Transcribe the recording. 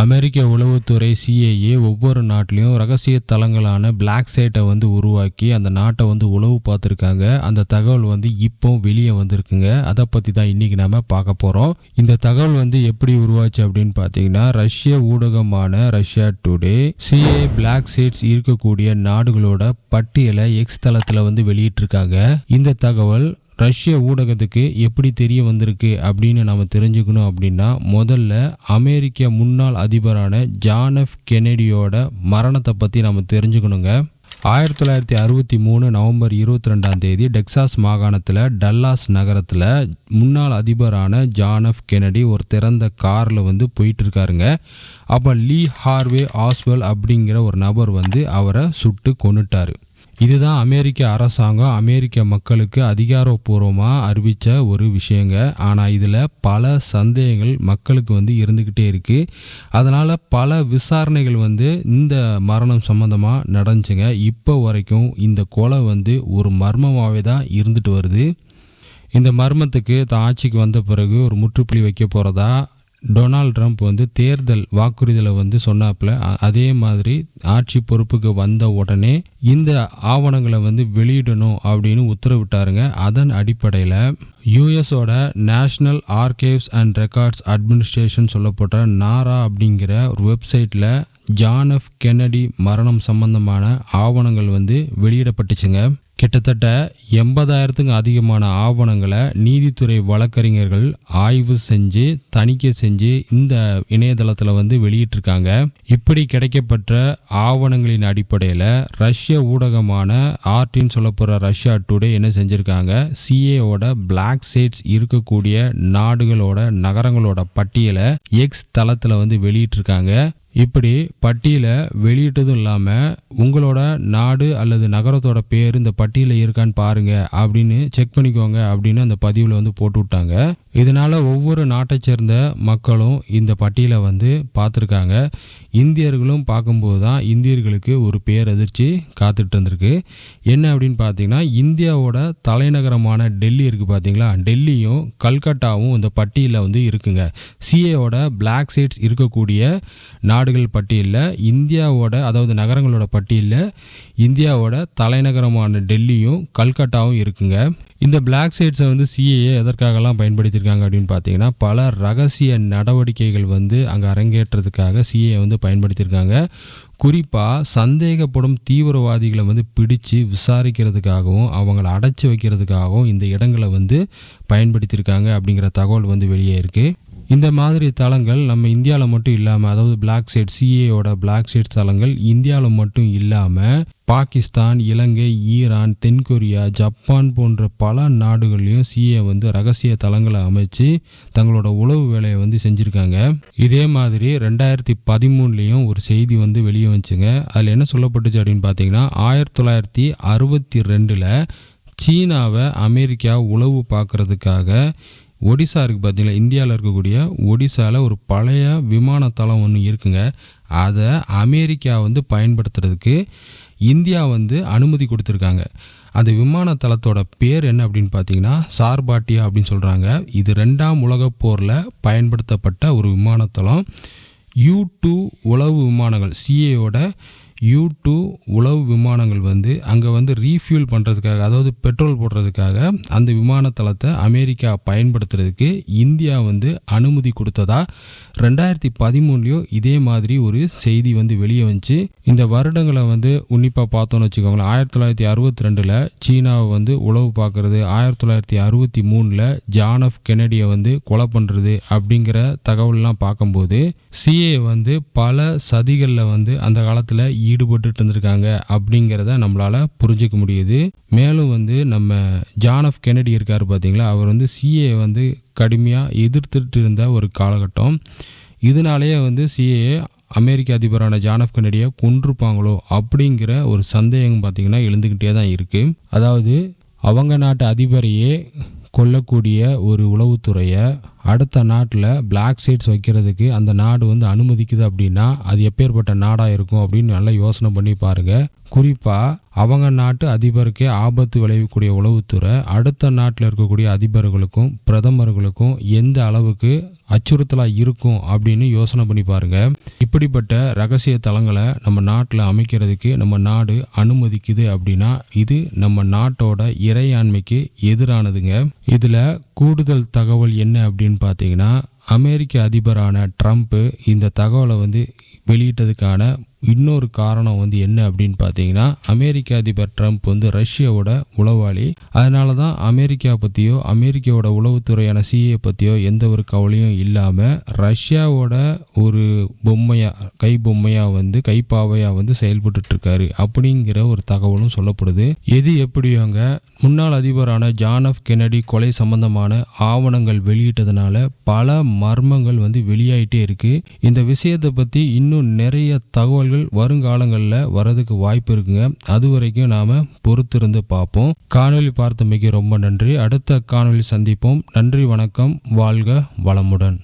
அமெரிக்க உளவுத்துறை சிஏஏ ஒவ்வொரு நாட்டிலையும் ரகசிய தளங்களான பிளாக் சைட்டை வந்து உருவாக்கி அந்த நாட்டை வந்து உளவு பார்த்துருக்காங்க. அந்த தகவல் வந்து இப்போ வெளியே வந்திருக்குங்க. அதை பற்றி தான் இன்றைக்கி நாம் பார்க்க போகிறோம் இந்த தகவல் வந்து எப்படி உருவாச்சு அப்படின்னு பார்த்தீங்கன்னா ரஷ்ய ஊடகமான Russia today CA black sites இருக்கக்கூடிய நாடுகளோட பட்டியலை எக்ஸ் தளத்தில் வந்து வெளியிட்டிருக்காங்க. இந்த தகவல் ரஷ்ய ஊடகத்துக்கு எப்படி தெரிய வந்திருக்கு அப்படின்னு நம்ம தெரிஞ்சுக்கணும் அப்படின்னா முதல்ல அமெரிக்க முன்னாள் அதிபரான ஜான் எஃப் கெனடியோட மரணத்தை பற்றி நம்ம தெரிஞ்சுக்கணுங்க. ஆயிரத்தி தொள்ளாயிரத்தி அறுபத்தி மூணு நவம்பர் இருபத்தி ரெண்டாம் தேதி டெக்சாஸ் மாகாணத்தில் டல்லாஸ் நகரத்தில் முன்னாள் அதிபரான ஜான் எஃப் கெனடி ஒரு திறந்த காரில் வந்து போயிட்டு இருக்காருங்க அப்போ லீ ஹார்வே ஆஸ்வெல் அப்படிங்கிற ஒரு நபர் வந்து அவரை சுட்டு கொண்டுட்டார் இதுதான் அமெரிக்க அரசாங்கம் அமெரிக்க மக்களுக்கு அதிகாரப்பூர்வமாக அறிவித்த ஒரு விஷயங்க. ஆனால் இதில் பல சந்தேகங்கள் மக்களுக்கு வந்து இருந்துக்கிட்டே இருக்குது அதனால் பல விசாரணைகள் வந்து இந்த மரணம் சம்மந்தமாக நடந்துச்சுங்க. இப்போ வரைக்கும் இந்த கொலை வந்து ஒரு மர்மமாகவே தான் இருந்துட்டு வருது. இந்த மர்மத்துக்கு தான் ஆட்சிக்கு வந்த பிறகு ஒரு முற்றுப்புள்ளி வைக்க போகிறதா டொனால்ட் ட்ரம்ப் வந்து தேர்தல் வாக்குறுதியில் வந்து சொன்னாப்புல அதே மாதிரி ஆட்சி பொறுப்புக்கு வந்த உடனே இந்த ஆவணங்களை வந்து வெளியிடணும் அப்படின்னு உத்தரவிட்டாருங்க. அதன் அடிப்படையில் யூஎஸோட national archives and records administration சொல்லப்பட்ட நாரா அப்படிங்கிற ஒரு வெப்சைட்டில் ஜான் எஃப் கென்னடி மரணம் சம்பந்தமான ஆவணங்கள் வந்து வெளியிடப்பட்டுச்சுங்க. கிட்டத்தட்ட எண்பதாயிரத்துக்கு அதிகமான ஆவணங்களை நீதித்துறை வழக்கறிஞர்கள் ஆய்வு செஞ்சு தணிக்கை செஞ்சு இந்த இணையதளத்தில் வந்து வெளியிட்டிருக்காங்க. இப்படி கிடைக்கப்பட்ட ஆவணங்களின் அடிப்படையில் ரஷ்ய ஊடகமான ஆர்டின்னு சொல்லப்படுற ரஷ்யா டுடே என்ன செஞ்சுருக்காங்க? சிஏவோட பிளாக் சைட்ஸ் இருக்கக்கூடிய நாடுகளோட நகரங்களோட பட்டியலை எக்ஸ் தளத்தில் வந்து வெளியிட்டிருக்காங்க. இப்படி பட்டியலை வெளியிட்டதும் இல்லாமல் உங்களோட நாடு அல்லது நகரத்தோட பேர் இந்த பட்டியலில் இருக்கான்னு பாருங்கள் அப்படின்னு செக் பண்ணிக்கோங்க அப்படின்னு அந்த பதிவில் வந்து போட்டு விட்டாங்க. இதனால் ஒவ்வொரு நாட்டை சேர்ந்த மக்களும் இந்த பட்டியலை வந்து பார்த்துருக்காங்க. இந்தியர்களும் பார்க்கும்போது தான் இந்தியர்களுக்கு ஒரு பேரதிர்ச்சி காத்துட்டு இருந்திருக்கு. என்ன அப்படின்னு பார்த்தீங்கன்னா இந்தியாவோட தலைநகரமான டெல்லி இருக்குது பார்த்தீங்களா? டெல்லியும் கல்கட்டாவும் இந்த பட்டியலில் வந்து இருக்குங்க. சிஏவோட பிளாக் சைட்ஸ் இருக்கக்கூடிய நாடுகள் பட்டியலில் இந்தியாவோட அதாவது நகரங்களோட பட்டியலில் இந்தியாவோட தலைநகரமான டெல்லியும் கல்கட்டாவும் இருக்குங்க. இந்த பிளாக் சைட்ஸை வந்து சிஏஏ எதற்காகலாம் பயன்படுத்தியிருக்காங்க அப்படின்னு பார்த்தீங்கன்னா பல ரகசிய நடவடிக்கைகள் வந்து அங்கே அரங்கேற்றதுக்காக சிஏ வந்து பயன்படுத்தியிருக்காங்க. குறிப்பாக சந்தேகப்படும் தீவிரவாதிகளை வந்து பிடிச்சு விசாரிக்கிறதுக்காகவும் அவங்கள அடைச்சி வைக்கிறதுக்காகவும் இந்த இடங்களை வந்து பயன்படுத்தியிருக்காங்க அப்படிங்கிற தகவல் வந்து வெளியே இருக்குது இந்த மாதிரி தளங்கள் நம்ம இந்தியாவில் மட்டும் இல்லாமல் அதாவது பிளாக் சைட் சிஏயோட பிளாக் சைட் தளங்கள் இந்தியாவில் மட்டும் இல்லாமல் பாகிஸ்தான் இலங்கை ஈரான் தென்கொரியா ஜப்பான் போன்ற பல நாடுகள்லையும் சிஏ வந்து ரகசிய தளங்களை அமைச்சு தங்களோட உளவு வேலையை வந்து செஞ்சுருக்காங்க. இதே மாதிரி ரெண்டாயிரத்தி பதிமூணுலேயும் ஒரு செய்தி வந்து வெளியே வந்துச்சுங்க. அதில் என்ன சொல்லப்பட்டுச்சு அப்படின்னு பார்த்தீங்கன்னா ஆயிரத்தி தொள்ளாயிரத்தி அறுபத்தி ரெண்டில் சீனாவை அமெரிக்கா உளவு பார்க்குறதுக்காக ஒடிசா இருக்குது பார்த்தீங்களா இந்தியாவில் இருக்கக்கூடிய ஒடிசாவில் ஒரு பழைய விமானத்தளம் ஒன்று இருக்குங்க. அதை அமெரிக்கா வந்து பயன்படுத்துறதுக்கு இந்தியா வந்து அனுமதி கொடுத்துருக்காங்க. அந்த விமானத்தளத்தோட பேர் என்ன அப்படின்னு பார்த்தீங்கன்னா சார்பாட்டியா அப்படின்னு சொல்கிறாங்க இது ரெண்டாம் உலகப் போரில் பயன்படுத்தப்பட்ட ஒரு விமானத்தளம். யூ டூ உளவு விமானங்கள் சிஏயோட யூ டூ உளவு விமானங்கள் வந்து அங்கே வந்து ரீஃபியூல் பண்ணுறதுக்காக அதாவது பெட்ரோல் போடுறதுக்காக அந்த விமானத்தளத்தை அமெரிக்கா பயன்படுத்துறதுக்கு இந்தியா வந்து அனுமதி கொடுத்ததா ரெண்டாயிரத்தி பதிமூணுலேயோ இதே மாதிரி ஒரு செய்தி வந்து வெளியே வந்துச்சு. இந்த வருடங்களை வந்து உன்னிப்பாக பார்த்தோன்னு வச்சுக்கோங்களேன். ஆயிரத்தி தொள்ளாயிரத்தி அறுபத்தி ரெண்டில் சீனாவை வந்து உளவு பார்க்குறது ஆயிரத்தி தொள்ளாயிரத்தி அறுபத்தி மூணில் ஜான் ஆஃப் கெனடியை வந்து கொலை பண்ணுறது அப்படிங்கிற தகவல்லாம் பார்க்கும்போது சிஏ வந்து பல சதிகளில் வந்து அந்த காலத்தில் ஈடுபட்டு இருந்திருக்காங்க அப்படிங்கிறத நம்மளால் புரிஞ்சுக்க முடியுது. மேலும் வந்து நம்ம ஜான் ஆஃப் கெனடி இருக்கார் பார்த்தீங்களா அவர் வந்து சிஏ வந்து கடுமையாக எதிர்த்துட்டு இருந்த ஒரு காலகட்டம். இதனாலேயே வந்து சிஏ அமெரிக்க அதிபரான ஜான் ஆஃப் கெனடியை கொன்றுப்பாங்களோ அப்படிங்கிற ஒரு சந்தேகம் பார்த்தீங்கன்னா எழுந்துக்கிட்டே தான் இருக்குது அதாவது அவங்க நாட்டு அதிபரையே கொல்லக்கூடிய ஒரு உளவுத்துறையை அடுத்த நாட்டில் பிளாக் சைட்ஸ் வைக்கிறதுக்கு அந்த நாடு வந்து அனுமதிக்குது அப்படின்னா அது எப்பேற்பட்ட நாடாக இருக்கும் அப்படின்னு நல்லா யோசனை பண்ணி பாருங்க. குறிப்பாக அவங்க நாட்டு அதிபருக்கே ஆபத்து விளைவிக்கக்கூடிய உளவுத்துறை அடுத்த நாட்டில் இருக்கக்கூடிய அதிபர்களுக்கும் பிரதமர்களுக்கும் எந்த அளவுக்கு அச்சுறுத்தலாக இருக்கும் அப்படின்னு யோசனை பண்ணி பாருங்க. இப்படிப்பட்ட ரகசிய தளங்களை நம்ம நாட்டில் அமைக்கிறதுக்கு நம்ம நாடு அனுமதிக்குது அப்படின்னா இது நம்ம நாட்டோட இறையாண்மைக்கு எதிரானதுங்க. இதில் கூடுதல் தகவல் என்ன அப்படின்னு பார்த்தீங்கன்னா அமெரிக்க அதிபரான ட்ரம்ப் இந்த தகவலை வந்து வெளியிட்டதுக்கான இன்னொரு காரணம் வந்து என்ன அப்படின்னு பார்த்தீங்கன்னா அமெரிக்க அதிபர் ட்ரம்ப் வந்து ரஷ்யாவோட உளவாளி. அதனால தான் அமெரிக்கா பற்றியோ அமெரிக்காவோட உளவுத்துறையான சிஏ பற்றியோ எந்த ஒரு கவலையும் இல்லாமல் ரஷ்யாவோட ஒரு பொம்மையாக கை பொம்மையாக வந்து கைப்பாவையாக வந்து செயல்பட்டு இருக்காரு அப்படிங்கிற ஒரு தகவலும் சொல்லப்படுது. எது எப்படியோங்க முன்னாள் அதிபரான ஜான் எஃப் கெனடி கொலை சம்பந்தமான ஆவணங்கள் வெளியிட்டதுனால பல மர்மங்கள் வந்து வெளியாயிட்டே இருக்கு. இந்த விஷயத்தை பற்றி இன்னும் நிறைய தகவல் தகவல்கள் வருங்காலங்களில் வரதுக்கு வாய்ப்பு இருக்குங்க. அது வரைக்கும் நாம பொறுத்திருந்து பார்ப்போம். காணொளி பார்த்தமைக்கு ரொம்ப நன்றி. அடுத்த காணொளி சந்திப்போம். நன்றி வணக்கம். வாழ்க வளமுடன்.